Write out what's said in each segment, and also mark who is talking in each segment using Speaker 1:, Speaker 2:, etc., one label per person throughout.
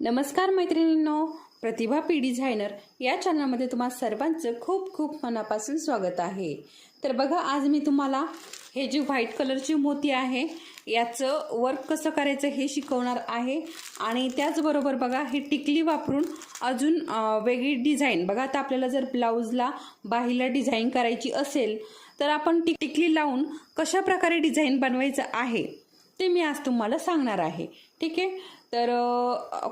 Speaker 1: नमस्कार मैत्रिणींनो प्रतिभा P designer या चॅनलमध्ये तुम्हा सर्वांचं खूप खूप मनापासून स्वागत आहे. तर बघा आज मी तुम्हाला हे जे व्हाईट कलरची मोती आहे याचं वर्क कसं करायचं हे शिकवणार आहे. आणि त्याचबरोबर बघा हे टिकली वापरून अजून वेगळी डिझाईन. बघा आता आपल्याला जर ब्लाऊजला बाहीला डिझाईन करायची असेल तर आपण टिक टिकली लावून कशा प्रकारे डिझाईन बनवायचं आहे ते मी आज तुम्हाला सांगणार आहे. ठीक आहे? तर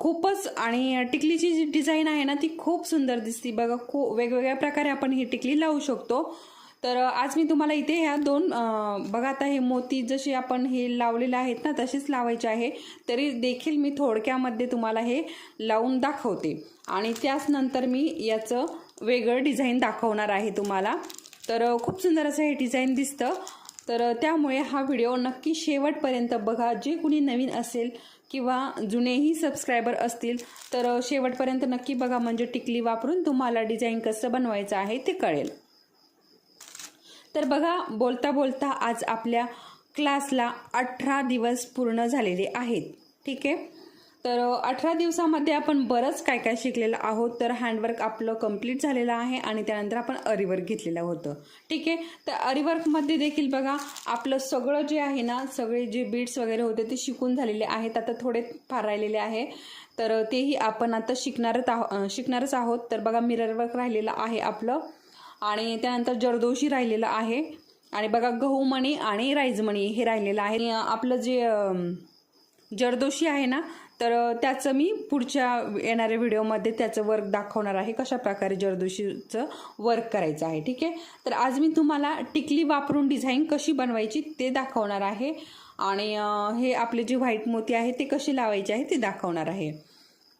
Speaker 1: खूपच आणि टिकलीची जी डिझाईन आहे ना ती खूप सुंदर दिसते. बघा खूप वेगवेगळ्या प्रकारे आपण ही टिकली लावू शकतो. तर आज मी तुम्हाला इथे ह्या दोन बघा आता हे मोती जसे आपण हे लावलेले आहेत ना तसेच लावायचे आहे. तरी देखील मी थोडक्यामध्ये तुम्हाला हे लावून दाखवते. आणि त्याच नंतर मी याचं वेगळं डिझाईन दाखवणार आहे तुम्हाला. तर खूप सुंदर असं हे डिझाईन दिसतं. तर त्यामुळे हा व्हिडिओ नक्की शेवटपर्यंत बघा. जे कुणी नवीन असेल किंवा जुनेही सबस्क्रायबर असतील तर शेवटपर्यंत नक्की बघा म्हणजे टिकली वापरून तुम्हाला डिझाईन कसं बनवायचं आहे ते कळेल. तर बघा बोलता बोलता आज आपल्या क्लासला अठरा दिवस पूर्ण झालेले आहेत. ठीक आहे? तर अठरा दिवसामध्ये आपण बरंच काय काय शिकलेलं आहोत. तर हँडवर्क आपलं कंप्लीट झालेलं आहे आणि त्यानंतर आपण अरिवर्क घेतलेलं होतं. ठीक आहे? तर अरिवर्कमध्ये देखील बघा आपलं सगळं जे आहे ना सगळे जे बीड्स वगैरे होते ते शिकून झालेले आहेत. आता थोडे फार राहिलेले आहे. तर तेही आपण आता शिकणारच आहो शिकणारच आहोत. तर बघा मिरर वर्क राहिलेलं आहे आपलं. आणि त्यानंतर जरदोशी राहिलेलं आहे. आणि बघा गहूमणी आणि राईजमणी हे राहिलेलं आहे. आपलं जे जरदोशी आहे ना तर त्याचं मी पुढच्या येणाऱ्या व्हिडिओमध्ये त्याचं वर्क दाखवणार आहे कशा प्रकारे जरदोशीचं वर्क करायचं आहे ठीक आहे? तर आज मी तुम्हाला टिकली वापरून डिझाईन कशी बनवायची ते दाखवणार आहे. आणि हे आपले जे व्हाईट मोती आहे ते कसे लावायचे आहे ते दाखवणार आहे.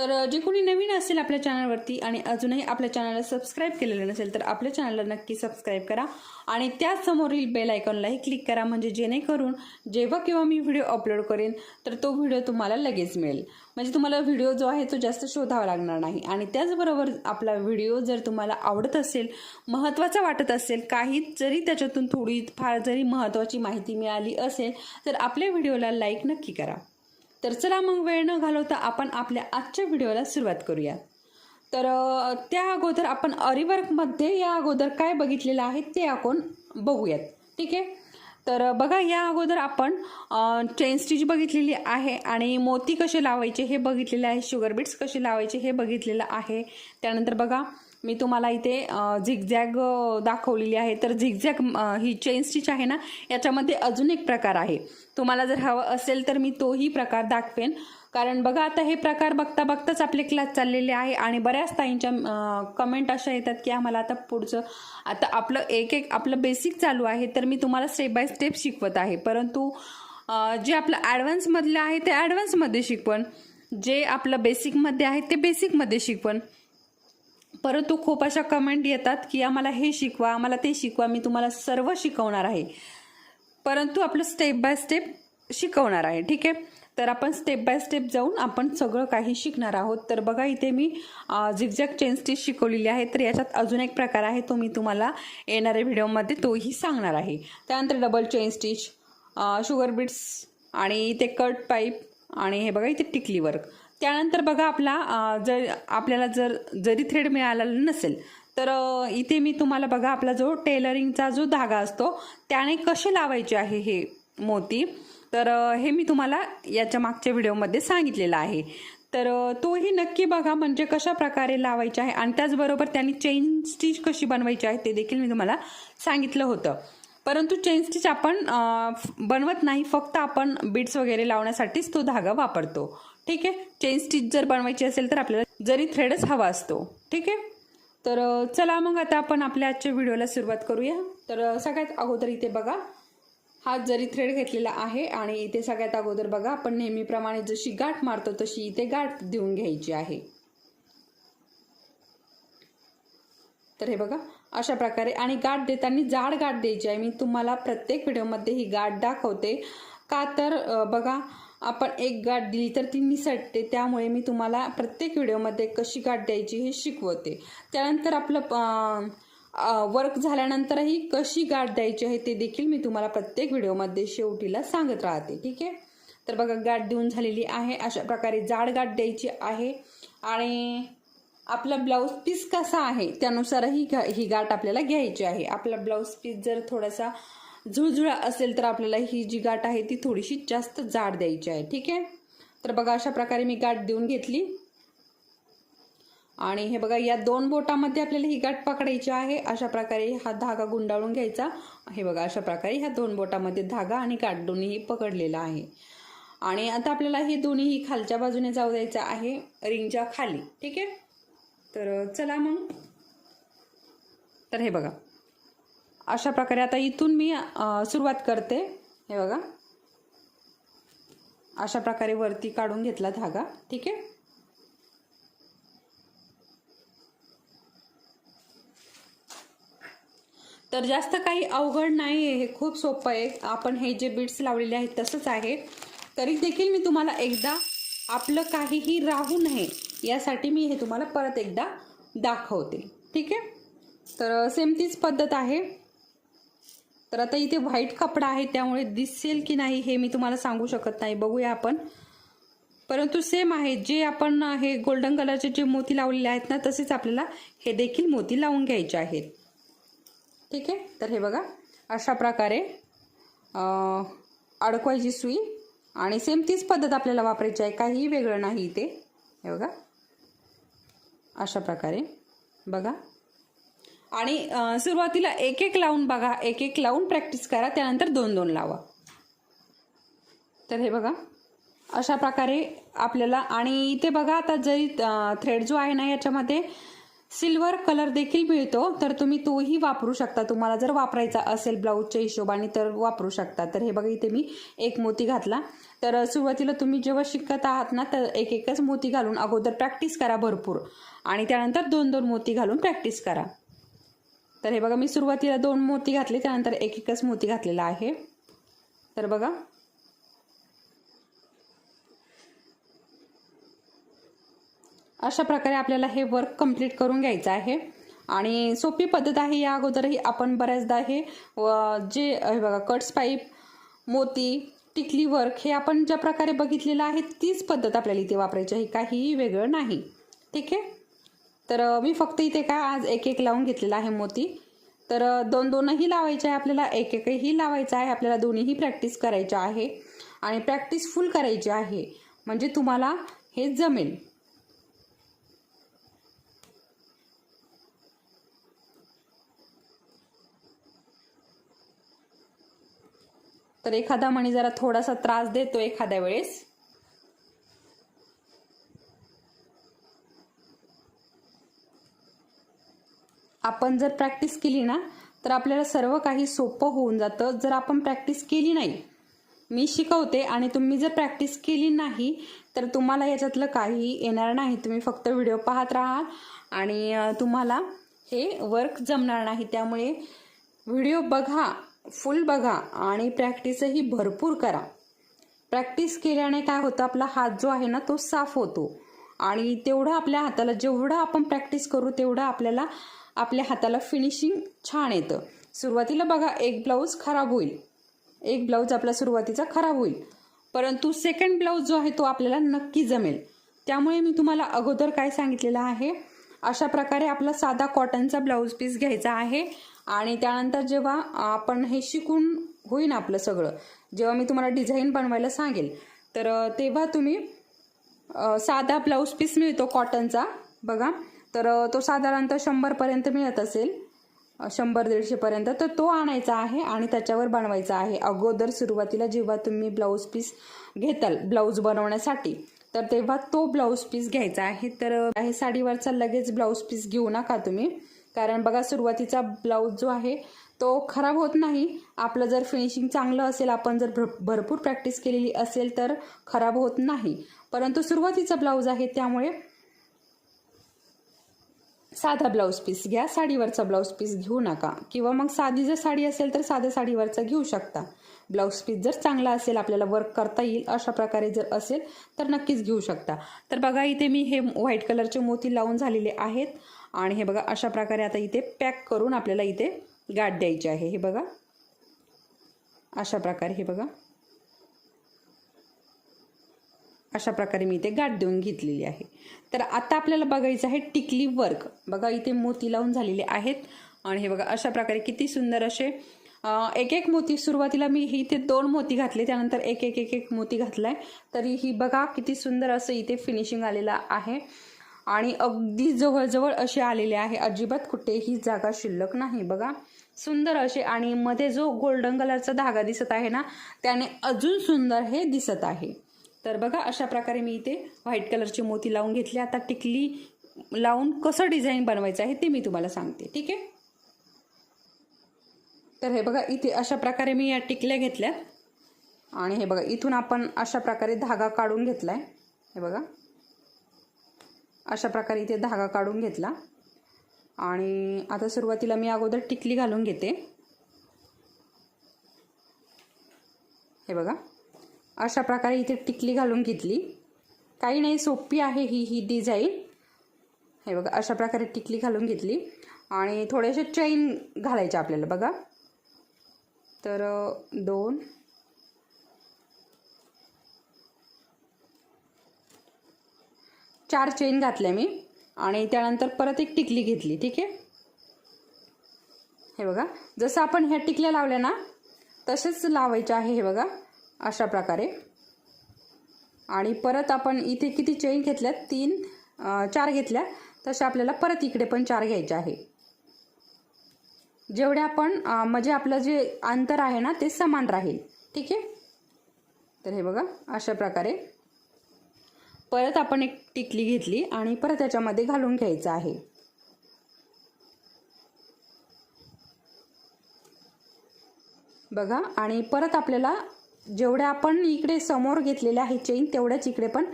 Speaker 1: तर जे कोणी नवीन असेल आपल्या चॅनलवरती आणि अजूनही आपल्या चॅनलला सबस्क्राईब केलेलं नसेल तर आपल्या चॅनलला नक्की सबस्क्राईब करा. आणि त्याचसमोरील बेल आयकॉनलाही क्लिक करा म्हणजे जेणेकरून जेव्हा केव्हा मी व्हिडिओ अपलोड करेन तर तो व्हिडिओ तुम्हाला लगेच मिळेल. म्हणजे तुम्हाला व्हिडिओ जो आहे तो जास्त शोधावा लागणार नाही. आणि त्याचबरोबर आपला व्हिडिओ जर तुम्हाला आवडत असेल महत्त्वाचा वाटत असेल काही जरी त्याच्यातून थोडी फार जरी महत्त्वाची माहिती मिळाली असेल तर आपल्या व्हिडिओला लाईक नक्की करा. तर चला मग वेळ न घालवता आपण आपल्या आजच्या व्हिडिओला सुरुवात करूया. तर त्या अगोदर आपण अरिवर्कमध्ये या अगोदर काय बघितलेलं आहे ते आपण बघूयात. ठीक आहे? तर बघा या अगोदर आपण चेन स्टिच बघितलेली आहे आणि मोती कसे लावायचे हे बघितलेलं आहे शुगर बीट्स कसे लावायचे हे बघितलेलं आहे. त्यानंतर बघा मी तुम्हाला इथे झिगझॅग दाखवलेली आहे. तर झिगझॅग ही चेन स्टिच आहे ना याच्यामध्ये अजून एक प्रकार आहे. तुम्हाला जर हवं असेल तर मी तोही प्रकार दाखवेन. कारण बघा आता हे प्रकार बघता बघताच आपले क्लास चाललेले आहे आणि बऱ्याच ताईंच्या कमेंट अशा येतात की आम्हाला आता पुढचं आता आपलं एक एक आपलं बेसिक चालू आहे तर मी तुम्हाला स्टेप बाय स्टेप शिकवत आहे. परंतु जे आपलं ॲडव्हान्समधलं आहे ते ॲडव्हान्समध्ये शिकवण. जे आपलं बेसिकमध्ये आहे ते बेसिकमध्ये शिकवण. परंतु खूप अशा कमेंट येतात की आम्हाला हे शिकवा आम्हाला ते शिकवा मी तुम्हाला सर्व शिकवणार आहे. परंतु आपलं स्टेप बाय स्टेप शिकवणार आहे ठीक आहे? तर आपण स्टेप बाय स्टेप जाऊन आपण सगळं काही शिकणार आहोत. तर बघा इथे मी झिगझॅग चेन स्टिच शिकवलेली आहे. तर याच्यात अजून एक प्रकार आहे तो मी तुम्हाला येणाऱ्या व्हिडिओमध्ये तोही सांगणार आहे. त्यानंतर double chain stitch sugar beads आणि इथे कट पाईप आणि हे बघा इथे टिकली वर्क त्यानंतर बघा आपला जर आपल्याला जर जरी थ्रेड मिळाला नसेल तर इथे मी तुम्हाला बघा आपला जो टेलरिंगचा जो धागा असतो त्याने कसे लावायचे आहे हे मोती? तर हे मी तुम्हाला याच्या मागच्या व्हिडिओमध्ये सांगितलेलं आहे. तर तोही नक्की बघा म्हणजे कशा प्रकारे लावायचे आहे आणि त्याचबरोबर त्यांनी चेन स्टिच कशी बनवायची आहे ते देखील मी तुम्हाला सांगितलं होतं. परंतु चेन स्टिच आपण बनवत नाही. फक्त आपण बीड्स वगैरे लावण्यासाठीच तो धागा वापरतो. ठीक आहे? चेन स्टिच जर बनवायची असेल तर आपल्याला जरी थ्रेडच हवा असतो. ठीक आहे? तर चला मग आता आपण आपल्या आजच्या व्हिडिओला सुरुवात करूया. तर सगळ्यात अगोदर इथे बघा. हा जरी थ्रेड घेतलेला आहे आणि इथे सगळ्यात अगोदर बघा आपण नेहमीप्रमाणे जशी गाठ मारतो तशी इथे गाठ देऊन घ्यायची आहे. तर हे बघा. अशा प्रकारे. आणि गाठ देताना जाड गाठ द्यायची आहे. मी तुम्हाला प्रत्येक व्हिडिओमध्ये ही गाठ दाखवते. का तर बघा आपण एक गाठ दिली तर ती निसटते. त्यामुळे मी तुम्हाला प्रत्येक व्हिडिओमध्ये कशी गाठ द्यायची हे शिकवते. त्यानंतर आपलं वर्क झाल्यानंतरही कशी गाठ द्यायची आहे ते देखील मी तुम्हाला प्रत्येक व्हिडिओमध्ये शेवटीला सांगत राहते. ठीक आहे? तर बघा गाठ देऊन झालेली आहे. अशा प्रकारे जाड गाठ द्यायची आहे. आणि आपला ब्लाऊज पीस कसा आहे त्यानुसारही घा ही गाठ आपल्याला घ्यायची आहे. आपला ब्लाऊज पीस जर थोडासा झुळझुळा असेल तर आपल्याला ही जी गाठ आहे ती थोडीशी जास्त जाड द्यायची आहे. ठीक आहे? तर बघा अशा प्रकारे मी गाठ देऊन घेतली. आणि हे बघा या दोन बोटामध्ये आपल्याला ही गाठ पकडायची आहे. अशा प्रकारे हा धागा गुंडाळून घ्यायचा. हे बघा अशा प्रकारे ह्या दोन बोटामध्ये धागा आणि गाठ दोन्हीही पकडलेला आहे. आणि आता आपल्याला हे दोन्हीही खालच्या बाजूने जाऊ द्यायचं आहे रिंगच्या खाली. ठीक आहे? तर चला मग. तर हे बघा. अशा प्रकारे आता इथून मी सुरुवात करते. हे बघा. अशा प्रकारे वरती काढून घेतला धागा. ठीक आहे? तर जास्त काही अवघड नाही आहे हे खूप सोपं आहे. आपण हे जे बीड्स लावलेले आहेत तसंच आहे. तरी देखील मी तुम्हाला एकदा आपलं काहीही राहू नये. यासाठी मी हे तुम्हाला परत एकदा दाखवते. ठीक आहे? तर सेम तीच पद्धत आहे. तर आता इथे व्हाईट कपडा आहे त्यामुळे दिसेल की नाही हे मी तुम्हाला सांगू शकत नाही. बघूया आपण. परंतु सेम आहे जे आपण हे गोल्डन कलरचे जे मोती लावलेले आहेत ना तसेच आपल्याला हे देखील मोती लावून घ्यायचे आहेत. ठीक आहे? तर हे बघा अशा प्रकारे अडकवायची सुई. आणि सेम तीच पद्धत आपल्याला वापरायची आहे. काहीही वेगळं नाही इथे. हे बघा. अशा प्रकारे. बघा. आणि सुरुवातीला एक एक लावून बघा. एक एक लावून प्रॅक्टिस करा. त्यानंतर दोन दोन लावा. तर हे बघा. अशा प्रकारे आपल्याला आणि इथे बघा आता जरी थ्रेड जो आहे ना याच्यामध्ये सिल्वर कलर देखील मिळतो तर तुम्ही तोही वापरू शकता. तुम्हाला जर वापरायचा असेल ब्लाऊजच्या हिशोबाने तर वापरू शकता. तर हे बघा इथे मी एक मोती घातला. तर सुरुवातीला तुम्ही जेव्हा शिकत आहात ना तर एक एकच मोती घालून अगोदर प्रॅक्टिस करा भरपूर. आणि त्यानंतर दोन दोन मोती घालून प्रॅक्टिस करा. तर हे बघा मी सुरुवातीला दोन मोती घातले त्यानंतर एक एकच मोती घातलेला आहे. तर बघा अशा प्रकारे आपल्याला हे वर्क कंप्लीट करून घ्यायचं आहे. आणि सोपी पद्धत आहे या अगोदरही आपण बऱ्याचदा हे व जे हे बघा कट्स पाईप मोती टिकली वर्क हे आपण ज्या प्रकारे बघितलेलं आहे तीच पद्धत आपल्याला इथे वापरायची आहे. काहीही वेगळं नाही. ठीक आहे? तर मी फक्त इथे काय आज एक एक लावून घेतलेला आहे मोती. तर दोन दोनही लावायचे आहे आपल्याला एक एकही लावायचं आहे आपल्याला दोन्हीही प्रॅक्टिस करायची आहे. आणि प्रॅक्टिस फुल करायची आहे. म्हणजे तुम्हाला हे जमेल. तर एखादा मणी जरा थोडासा त्रास देतो एखाद्या वेळेस. आपण जर प्रॅक्टिस केली ना तर आपल्याला सर्व काही सोपं होऊन जातं जर आपण प्रॅक्टिस केली नाही. मी शिकवते आणि तुम्ही जर प्रॅक्टिस केली नाही तर तुम्हाला याच्यातलं काही येणार नाही. तुम्ही फक्त व्हिडिओ पाहत राहाल आणि तुम्हाला हे वर्क जमणार नाही. त्यामुळे व्हिडिओ बघा फुल बघा आणि प्रॅक्टिसही भरपूर करा. प्रॅक्टिस केल्याने काय होतं आपला हात जो आहे ना तो साफ होतो. आणि तेवढं आपल्या हाताला जेवढं आपण प्रॅक्टिस करू तेवढं आपल्याला आपल्या हाताला फिनिशिंग छान येतं. सुरुवातीला बघा एक ब्लाऊज खराब होईल. एक ब्लाऊज आपला सुरुवातीचा खराब होईल. परंतु सेकंड ब्लाऊज जो आहे तो आपल्याला नक्की जमेल. त्यामुळे मी तुम्हाला अगोदर काय सांगितलेलं आहे अशा प्रकारे आपला साधा कॉटनचा ब्लाऊज पीस घ्यायचा आहे. आणि त्यानंतर जेव्हा आपण हे शिकून होईन आपलं सगळं जेव्हा मी तुम्हाला डिझाईन बनवायला सांगेल तर तेव्हा तुम्ही साधा ब्लाऊज पीस मिळतो कॉटनचा बघा. तर तो साधारणतः शंभरपर्यंत मिळत असेल शंभर दीडशेपर्यंत तर तो आणायचा आहे आणि त्याच्यावर बनवायचा आहे. अगोदर सुरुवातीला जेव्हा तुम्ही ब्लाऊज पीस घेताल ब्लाऊज बनवण्यासाठी तर तेव्हा तो ब्लाऊज पीस घ्यायचा आहे. तर हे साडीवरचा लगेच ब्लाऊज पीस घेऊ नका तुम्ही. कारण बघा सुरुवातीचा ब्लाऊज जो आहे तो खराब होत नाही. आपलं जर फिनिशिंग चांगलं असेल आपण जर भर भरपूर प्रॅक्टिस केलेली असेल तर खराब होत नाही. परंतु सुरुवातीचा ब्लाऊज आहे त्यामुळे साधा ब्लाऊज पीस घ्या. साडीवरचा ब्लाऊज पीस घेऊ नका. किंवा मग साधी जर साडी असेल तर साध्या साडीवरचा घेऊ शकता. ब्लाऊज पीस जर चांगला असेल आपल्याला वर्क करता येईल अशा प्रकारे जर असेल तर नक्कीच घेऊ शकता. तर बघा इथे मी हे व्हाईट कलरचे मोती लावून झालेले आहेत. आणि हे बघा अशा प्रकारे आता इथे पॅक करून आपल्याला इथे गाठ द्यायची आहे. हे बघा अशा प्रकारे हे बघा. अशा प्रकारे मी इथे गाठ देऊन घेतलेली आहे. तर आता आपल्याला बघायचं आहे टिकली वर्क. बघा इथे मोती लावून झालेले आहेत. आणि हे बघा अशा प्रकारे किती सुंदर असे एक एक मोती सुरुवातीला मी ही इथे दोन मोती घातले त्यानंतर एक एक एक एक मोती घातला आहे तरी ही बघा किती सुंदर असं इथे फिनिशिंग आलेलं आहे. आणि अगदी जवळजवळ असे आलेले आहे. अजिबात कुठेही जागा शिल्लक नाही. बघा सुंदर असे आणि मध्ये जो गोल्डन कलरचा धागा दिसत आहे ना त्याने अजून सुंदर हे दिसत आहे. तर बघा अशा प्रकारे मी इथे व्हाईट कलरची मोती लावून घेतली. आता टिकली लावून कसं डिझाईन बनवायचं आहे ते मी तुम्हाला सांगते. ठीक आहे? तर हे बघा इथे अशा प्रकारे मी या टिकल्या घेतल्या. आणि हे बघा इथून आपण अशा प्रकारे धागा काढून घेतलाय. हे बघा. अशा प्रकारे इथे धागा काढून घेतला. आणि आता सुरुवातीला मी अगोदर टिकली घालून घेते. हे बघा. अशा प्रकारे इथे टिकली घालून घेतली. काही नाही सोपी आहे ही ही डिझाईन हे बघा अशा प्रकारे टिकली घालून घेतली. आणि थोडेसे चैन घालायचे आपल्याला बघा. तर दोन चार चेन घातल्या मी. आणि त्यानंतर परत एक टिकली घेतली ठीक आहे? हे बघा. जसं आपण ह्या टिकल्या लावल्या ना तसेच लावायच्या आहे हे बघा अशा प्रकारे. आणि परत आपण इथे किती चेन घेतल्यात? तीन चार घेतल्या. तसे आपल्याला परत इकडे पण चार घ्यायचे आहे. जेवढे आपण म्हणजे आपलं जे अंतर आहे ना ते समान राहील ठीक आहे? तर हे बघा अशा प्रकारे. परत आपण एक टिकली घेतली आणि परत त्याच्यामध्ये घालून घ्यायचं आहे. बघा आणि परत आपल्याला जेवढ्या आपण इकडे समोर घेतलेल्या आहे चेन तेवढ्याच इकडे पण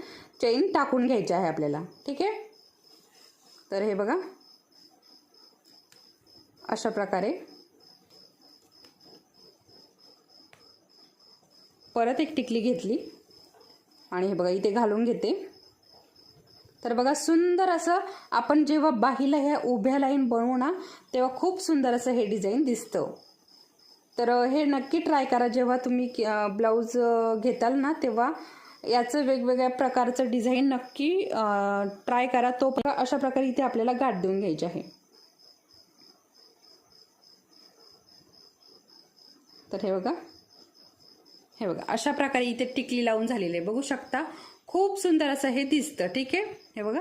Speaker 1: चेन टाकून घ्यायची आहे आपल्याला. ठीक आहे? तर हे बघा. अशा प्रकारे. परत एक टिकली घेतली. आणि हे बघा इथे घालून घेते. तर बघा सुंदर असं आपण जेव्हा बाहीला ह्या उभ्या लाईन बनवू ना तेव्हा खूप सुंदर असं हे डिझाईन दिसतं. तर हे नक्की ट्राय करा. जेव्हा तुम्ही ब्लाऊज घेताल ना तेव्हा याचं वेगवेगळ्या प्रकारचं डिझाईन नक्की ट्राय करा. तो अशा प्रकारे इथे आपल्याला गाठ देऊन घ्यायची आहे. तर हे बघा. हे बघा अशा प्रकारे इथे टिकली लावून झालेली आहे. बघू शकता खूप सुंदर असं हे दिसतं ठीक आहे? हे बघा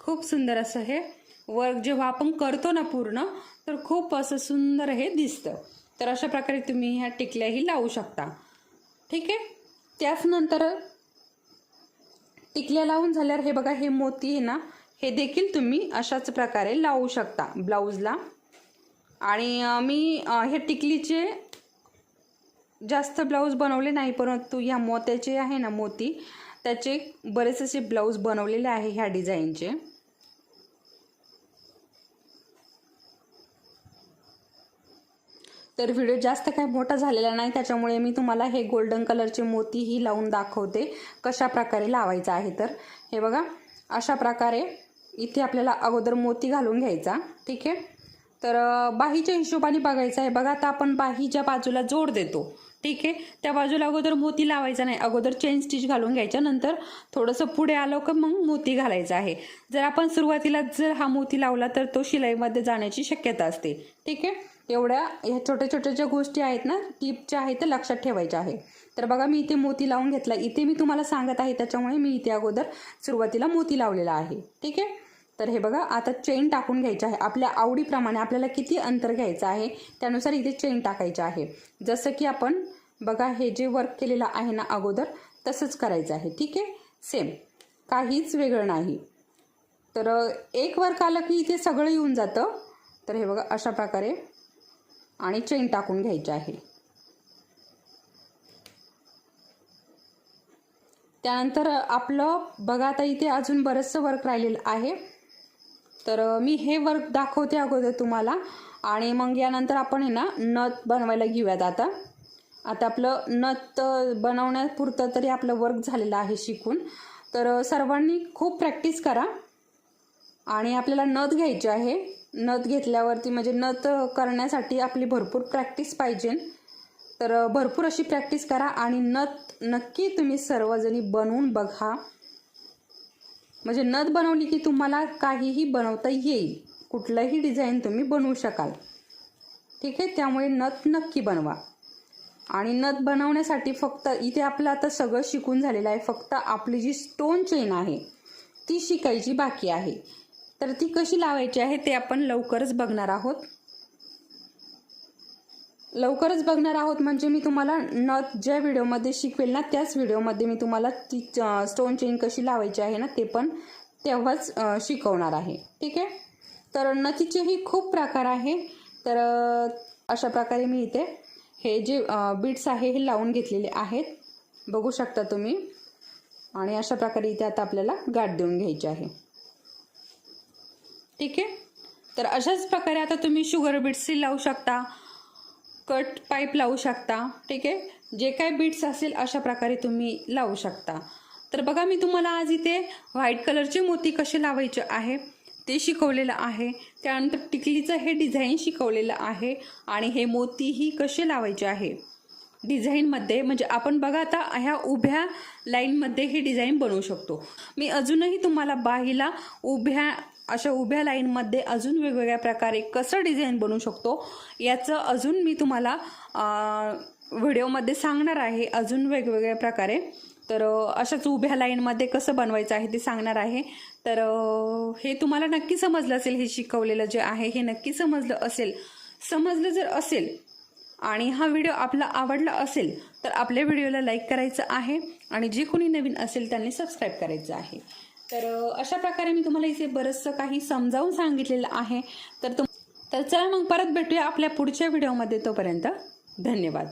Speaker 1: खूप सुंदर असं हे वर्क जेव्हा आपण करतो ना पूर्ण तर खूप असं सुंदर हे दिसतं. तर अशा प्रकारे तुम्ही ह्या टिकल्याही लावू शकता. ठीक आहे? त्याच नंतर टिकल्या लावून झाल्यावर हे बघा हे मोती आहे ना हे देखील तुम्ही अशाच प्रकारे लावू शकता ब्लाऊजला. आणि मी हे टिकलीचे जास्त ब्लाऊज बनवले नाही परंतु ह्या मोत्याचे आहे ना मोती त्याचे बरेच असे ब्लाऊज बनवलेले आहे ह्या डिझाईनचे. तर व्हिडिओ जास्त काही मोठा झालेला नाही त्याच्यामुळे मी तुम्हाला हे गोल्डन कलरचे मोतीही लावून दाखवते कशा प्रकारे लावायचं आहे तर. हे बघा अशा प्रकारे इथे आपल्याला अगोदर मोती घालून घ्यायचा ठीक आहे? तर बाहीच्या हिशोबाने बघायचं आहे. बघा आता आपण बाहीच्या बाजूला जोड देतो. ठीक आहे. त्या बाजूला अगोदर मोती लावायचा नाही. अगोदर चेन स्टिच घालून घ्यायच्या नंतर थोडंसं पुढे आलो का मग मोती घालायचं आहे. जर आपण सुरुवातीला जर हा मोती लावला तर तो शिलाईमध्ये जाण्याची शक्यता असते. ठीक आहे? एवढ्या ह्या छोट्या छोट्या ज्या गोष्टी आहेत ना टिपच्या आहेत त्या लक्षात ठेवायच्या आहे. तर बघा मी इथे मोती लावून घेतला. इथे मी तुम्हाला सांगत आहे त्याच्यामुळे मी इथे अगोदर सुरुवातीला मोती लावलेला आहे. ठीक आहे? तर हे बघा आता चेन टाकून घ्यायची आहे. आपल्या आवडीप्रमाणे आपल्याला किती अंतर घ्यायचं आहे त्यानुसार इथे चेन टाकायची आहे. जसं की आपण बघा हे जे वर्क केलेलं आहे ना अगोदर तसंच करायचं आहे. ठीक आहे? सेम काहीच वेगळं नाही. तर एक वर्क आलं की इथे सगळं येऊन जातं. तर हे बघा अशा प्रकारे आणि चेन टाकून घ्यायची आहे. त्यानंतर आपलं बघा आता इथे अजून बरंचसं वर्क राहिलेलं आहे. तर मी हे वर्क दाखवते अगोदर तुम्हाला. आणि मग यानंतर आपण आहे ना नथ बनवायला घेऊयात आता. आता आपलं नथ बनवण्यापुरतं तरी आपलं वर्क झालेलं आहे शिकून. तर सर्वांनी खूप प्रॅक्टिस करा. आणि आपल्याला नथ घ्यायची आहे. नथ घेतल्यावरती म्हणजे नथ करण्यासाठी आपली भरपूर प्रॅक्टिस पाहिजे. तर भरपूर अशी प्रॅक्टिस करा. आणि नथ नक्की तुम्ही सर्वजणी बनवून बघा. म्हणजे नथ बनवली की तुम्हाला काहीही बनवता येईल. कुठलंही डिझाईन तुम्ही बनवू शकाल. ठीक आहे? त्यामुळे नथ नक्की बनवा. आणि नथ बनवण्यासाठी फक्त इथे आपलं आता सगळं शिकून झालेलं आहे. फक्त आपली जी स्टोन चेन आहे ती शिकायची बाकी आहे. तर ती कशी लावायची आहे ते आपण लवकरच बघणार आहोत. लवकरच बघणार आहोत म्हणजे मी तुम्हाला नथ ज्या व्हिडिओमध्ये शिकवेल ना त्याच व्हिडिओमध्ये मी तुम्हाला ती स्टोन चेन कशी लावायची आहे ना ते पण तेव्हाच शिकवणार आहे. ठीक आहे? तर नथीचेही खूप प्रकार आहे. तर अशा प्रकारे मी इथे हे जे बीट्स आहे हे लावून घेतलेले आहेत. बघू शकता तुम्ही. आणि अशा प्रकारे इथे आता आपल्याला गाठ देऊन घ्यायची आहे. ठीक आहे? तर अशाच प्रकारे आता तुम्ही शुगर बीट्सही लावू शकता. कट पाईप लावू शकता ठीक आहे? जे काय बीट्स असेल अशा प्रकारे तुम्ही लावू शकता. तर बघा मी तुम्हाला आज इथे व्हाईट कलरचे मोती कसे लावायचे आहे ते शिकवलेलं आहे. त्यानंतर टिकलीचं हे डिझाईन शिकवलेलं आहे आणि हे मोतीही कसे लावायचे आहे. डिझाईनमध्ये म्हणजे आपण बघा आता ह्या उभ्या लाईनमध्ये हे डिझाईन बनवू शकतो. मी अजूनही तुम्हाला बाहीला उभ्या अशा उभ्या लाईनमध्ये अजून वेगवेगळ्या प्रकारे कसं डिझाईन बनवू शकतो याचं अजून मी तुम्हाला व्हिडिओमध्ये सांगणार आहे अजून वेगवेगळ्या प्रकारे. तर अशाच उभ्या लाईनमध्ये कसं बनवायचं आहे ते सांगणार आहे. तर हे तुम्हाला नक्की समजलं असेल हे शिकवलेलं जे आहे हे नक्की समजलं असेल. समजलं जर असेल आणि हा व्हिडिओ आपला आवडला असेल तर आपल्या व्हिडिओला लाईक करायचं आहे आणि जे कोणी नवीन असेल त्यांनी सबस्क्राईब करायचं आहे. तर अशा प्रकारे मी तुम्हाला इथे बरंचसं काही समजावून सांगितलेलं आहे. तर तुम तर चला मग परत भेटूया आपल्या पुढच्या व्हिडिओमध्ये तोपर्यंत. धन्यवाद.